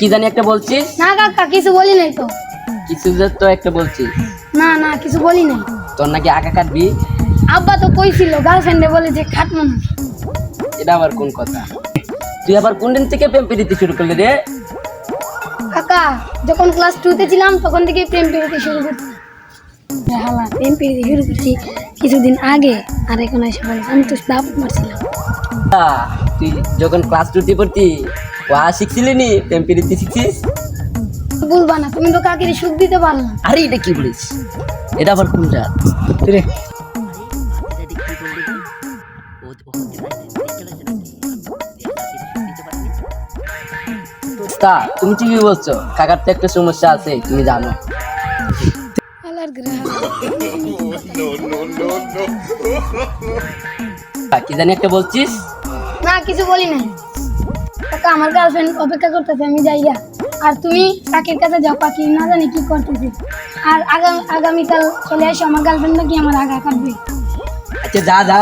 কি জানি একটা বলছিস? না কাকা কিছু বলি নাই তো। কিছু যে তো একটা বলছিস। না না কিছু বলি নাই। তোর নাকি আঁকা কাটবি? আব্বা তো কইছিল গার্লফ্রেন্ডে বলে যে খাটবো না। এটা আবার কোন কথা? তুই আবার কোন দিন থেকে প্রেম প্রীতি শুরু করলি রে? কাকা যখন ক্লাস টুতে ছিলাম তখন থেকে প্রেম প্রীতি শুরু করছি। হালা প্রেম প্রীতি শুরু করছি কিছুদিন আগে আর এখন এসে আমি তো দাপ মারছিলাম তুই যখন ক্লাস টুতে পড়তি ওয়া শিখছিলি নি? প্রেম প্রীতি শিখছিস? বলবা না তুমি তো কাকির সুখ দিতে পারো না। আরে এটা কি বলিস? এটা আবার কোনটা? রে তা তুমি ঠিকই বলছো কাকার তো একটা সমস্যা আছে তুমি জানো। কি জানি একটা বলছিস? না কিছু বলি নাই। কাকা, আমার গার্লফ্রেন্ড অপেক্ষা করতেছে, আমি যাই গা। আর তুমি কাকির কাছে যাও, কাকি না জানি কি করতেছে। আর আগামী আগামীকাল চলে আসো, আমার গার্লফ্রেন্ড নাকি আমার আগা কাটবে। আচ্ছা যা যা।